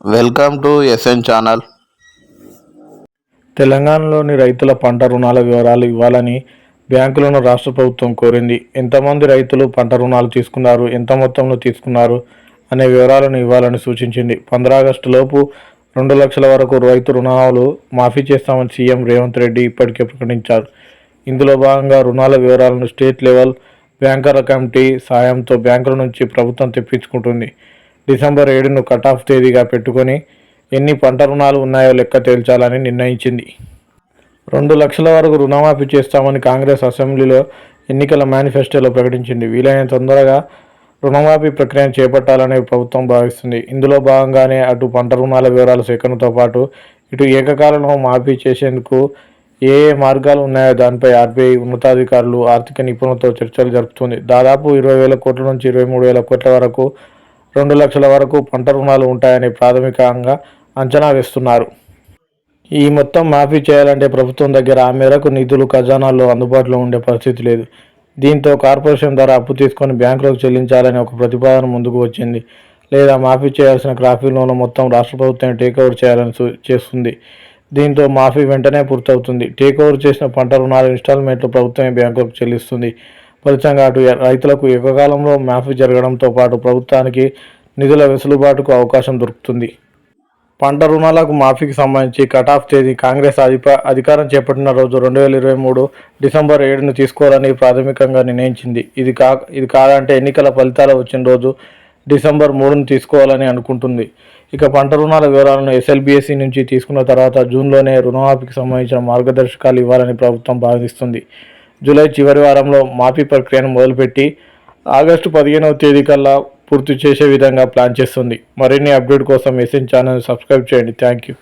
Welcome to SN channel. తెలంగాణలోని రైతుల పంట రుణాల వివరాలు ఇవ్వాలని బ్యాంకులను రాష్ట్ర ప్రభుత్వం కోరింది. ఎంతమంది రైతులు పంట రుణాలు తీసుకున్నారు ఎంత మొత్తంలో తీసుకున్నారు అనే వివరాలను ఇవ్వాలని సూచించింది. పంద్రా ఆగస్టు లోపు రెండు లక్షల వరకు రైతు రుణాలు మాఫీ చేస్తామని సీఎం రేవంత్ రెడ్డి ఇప్పటికే ప్రకటించారు. ఇందులో భాగంగా రుణాల వివరాలను స్టేట్ లెవెల్ బ్యాంకర్ల కమిటీ సాయంతో బ్యాంకుల నుంచి ప్రభుత్వం తెప్పించుకుంటుంది. డిసెంబర్ ఏడును కట్ ఆఫ్ తేదీగా పెట్టుకొని ఎన్ని పంట రుణాలు ఉన్నాయో లెక్క తేల్చాలని నిర్ణయించింది. రెండు లక్షల వరకు రుణమాఫీ చేస్తామని కాంగ్రెస్ అసెంబ్లీలో ఎన్నికల మేనిఫెస్టోలో ప్రకటించింది. వీలైన తొందరగా రుణమాఫీ ప్రక్రియను చేపట్టాలని ప్రభుత్వం భావిస్తుంది. ఇందులో భాగంగానే అటు పంట రుణాల వివరాల సేకరణతో పాటు ఇటు ఏకకాలంలో మాఫీ చేసేందుకు ఏ ఏ మార్గాలు ఉన్నాయో దానిపై ఆర్బీఐ ఉన్నతాధికారులు ఆర్థిక నిపుణులతో చర్చలు జరుపుతుంది. దాదాపు ఇరవై వేల కోట్ల నుంచి ఇరవై మూడు వేల కోట్ల వరకు రెండు లక్షల వరకు పంట రుణాలు ఉంటాయని ప్రాథమికంగా అంచనా వేస్తున్నారు. ఈ మొత్తం మాఫీ చేయాలంటే ప్రభుత్వం దగ్గర ఆ మేరకు నిధులు ఖజానాల్లో అందుబాటులో ఉండే పరిస్థితి లేదు. దీంతో కార్పొరేషన్ ద్వారా అప్పు తీసుకొని బ్యాంకులకు చెల్లించాలని ఒక ప్రతిపాదన ముందుకు వచ్చింది. లేదా మాఫీ చేయాల్సిన క్రాఫీ లోన్లు మొత్తం రాష్ట్ర ప్రభుత్వం టేక్ చేయాలని చేస్తుంది. దీంతో మాఫీ వెంటనే పూర్తవుతుంది. టేక్ చేసిన పంట రుణాలు ఇన్స్టాల్మెంట్లు ప్రభుత్వమే బ్యాంకులకు చెల్లిస్తుంది. ఫలితంగా అటు రైతులకు ఏకకాలంలో మాఫీ జరగడంతో పాటు ప్రభుత్వానికి నిధుల వెసులుబాటుకు అవకాశం దొరుకుతుంది. పంట రుణాలకు మాఫీకి సంబంధించి కట్ ఆఫ్ తేదీ కాంగ్రెస్ అధిప అధికారం చేపట్టిన రోజు రెండు వేల ఇరవై మూడు డిసెంబర్ ఏడును తీసుకోవాలని ప్రాథమికంగా నిర్ణయించింది. ఇది కా ఇది కాదంటే ఎన్నికల ఫలితాలు వచ్చిన రోజు డిసెంబర్ మూడును తీసుకోవాలని అనుకుంటుంది. ఇక పంట రుణాల వివరాలను ఎస్ఎల్బిఎస్సి నుంచి తీసుకున్న తర్వాత జూన్లోనే రుణమాఫీకి సంబంధించిన మార్గదర్శకాలు ఇవ్వాలని ప్రభుత్వం భావిస్తుంది. జూలై చివరి వారంలో మాఫీ ప్రక్రియను మొదలుపెట్టి ఆగస్టు పదిహేనవ తేదీ కల్లా పూర్తి చేసే విధంగా ప్లాన్ చేస్తుంది. మరిన్ని అప్డేట్ కోసం ఎస్ఎన్ ఛానల్ సబ్స్క్రైబ్ చేయండి. Thank you